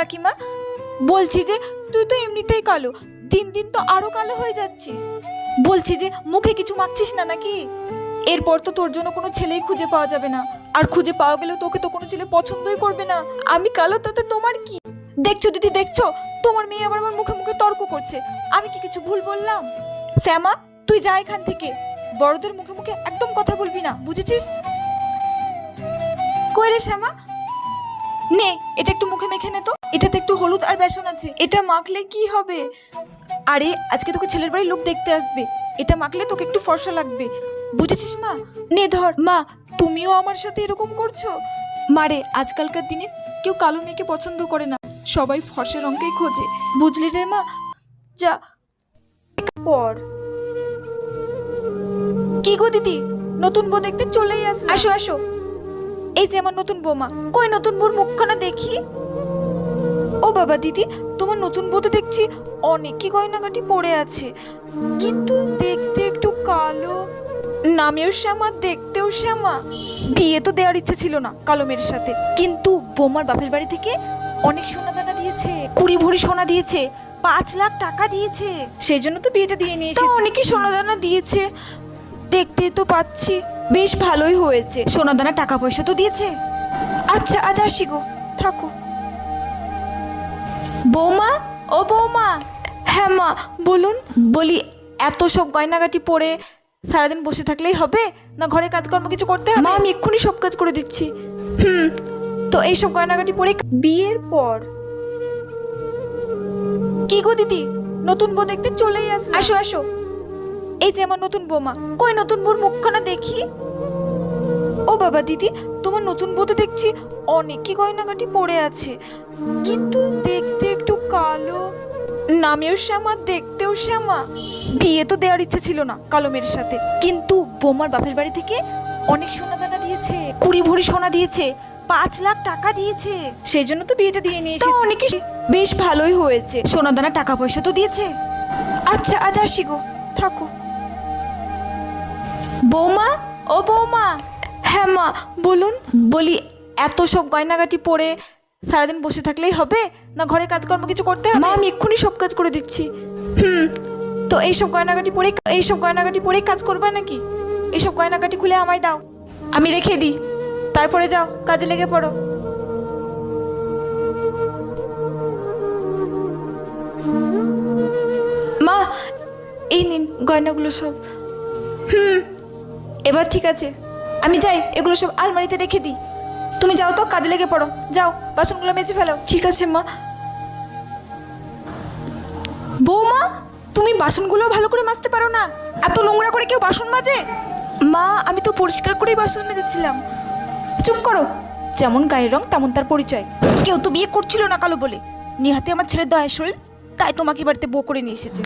কাকিমা, বলছি যে তুই তো এমনিতেই কালো, দিন দিন তো আরও কালো হয়ে যাচ্ছিস। বলছি যে মুখে কিছু মাখছিস না নাকি? এরপর তো তোর জন্য কোনো ছেলেই খুঁজে পাওয়া যাবে না। আর খুঁজে পাওয়া গেলেও তোকে তো কোনো ছেলে পছন্দই করবে না। আমি কালো, তাতে তোমার কি? দেখছ দিদি, দেখছ? তোমার মেয়ে আবার আমার মুখে মুখে তর্ক করছে। আমি কি কিছু ভুল বললাম? শ্যামা, তুই যা এখান থেকে। বড়দের মুখে মুখে একদম কথা বলবি না, বুঝেছিস? কই রে শ্যামা? নে, এটা একটু মুখে মেখে নে তো। এটাতে একটু হলুদ আর বেসন আছে। এটা মাখলে কি হবে? আরে, আজকে তোকে ছেলের বাড়ির লোক দেখতে আসবে। এটা মাখলে তোকে একটু ফর্সা লাগবে। বুঝেছিস মা? নে ধর, মা, তুমিও আমার সাথে এরকম করছ? মারে, আজকালকার দিনে কেউ কালো মেয়েকে পছন্দ করে না। সবাই ফর্সা রঙকেই খোঁজে। বুঝলি রে মা? যা। পর। কি গো দিদি? নতুন বউ দেখতে চলেই আস আসো আসো। এই যে আমার নতুন বৌমা কই নতুন বউর মুখখানা দেখি? ও বাবা দিদি তোমার নতুন বউ তো দেখছি অনেকই গয়নাগাটি পড়ে আছে কিন্তু দেখতে একটু কালো। নামেও শ্যামা দেখতেও শ্যামা। বিয়ে তো দেওয়ার ইচ্ছে ছিল না কালো মেয়ের সাথে কিন্তু বৌমার বাপের বাড়ি থেকে অনেক সোনা দানা দিয়েছে কুড়ি ভরি সোনা দিয়েছে পাঁচ লাখ টাকা দিয়েছে। সেই জন্য তো বিয়েটা দিয়ে নিয়ে এসেছে। অনেকই সোনা দানা দিয়েছে। দেখতেই তো পাচ্ছি। বেশ ভালোই হয়েছে। সোনা দানা টাকা পয়সা তো দিয়েছে। আচ্ছা আজ আসি গো। থাকো। বৌমা? ও বৌমা। হ্যাঁ মা বলুন। বলি এত সব গয়নাগাটি পরে সারাদিন বসে থাকলেই হবে? না ঘরে কাজকর্ম কিছু করতে হবে? মা আমি এক্ষুনি সব কাজ করে দিচ্ছি। হুম তো এইসব গয়নাগাটি পরে বিয়ের পর। কি গো দিদি? নতুন বউ দেখতে চলেই আস আসো আসো। এই যে আমার নতুন বৌমা। কই নতুন বউর মুখখানা দেখি? ও বাবা দিদি তোমার নতুন বউ তো দেখছি অনেকই গয়নাগাটি পড়ে আছে। কিন্তু দেখতে একটু কালো। নামেও শ্যামা দেখতেও শ্যামা। বিয়ে তো দেওয়ার ইচ্ছে ছিল না কালো মেয়ের সাথে। কিন্তু বোমার বাপের বাড়ি থেকে অনেক সোনা দানা দিয়েছে কুড়ি ভরি সোনা দিয়েছে পাঁচ লাখ টাকা দিয়েছে। সেই জন্য তো বিয়েটা দিয়ে নিয়ে এসেছে। অনেক বেশ ভালোই হয়েছে। সোনা দানা টাকা পয়সা তো দিয়েছে। আচ্ছা আজ আসি গো। থাকো। বৌমা? ও বৌমা। হ্যাঁ মা বলুন। বলি এত সব গয়নাগাটি পরে সারাদিন বসে থাকলেই হবে? না ঘরে কাজকর্ম কিছু করতে হবে? আমি এক্ষুনি সব কাজ করে দিচ্ছি। হুম তো এইসব গয়নাগাটি পরে এইসব গয়নাগাটি পরেই কাজ করবে নাকি? এইসব গয়নাগাটি খুলে আমায় দাও। আমি রেখে দিই। তারপরে যাও কাজে লেগে পড়ো। মা এই নিন গয়নাগুলো সব। হুম এবার ঠিক আছে। আমি যাই, এগুলো সব আলমারিতে রেখে দিই। তুমি যাও তো, কাজে লেগে পড়ো। যাও, বাসনগুলো মেজে ফেলো। ঠিক আছে, মা। বৌমা, তুমি বাসনগুলো ভালো করে মাজতে পারো না। এত নোংরা করে কেউ বাসন মাজে? মা, আমি তো পরিষ্কার করেই বাসন মেজেছিলাম। চুপ করো। যেমন গায়ের রং, তেমন তার পরিচয়। কেউ তো বিয়ে করছিল না কালো বলে। নিহাতে আমার ছেলের দয়া শরীর, তাই তোমাকে বাড়িতে বউ করে নিয়ে এসেছে।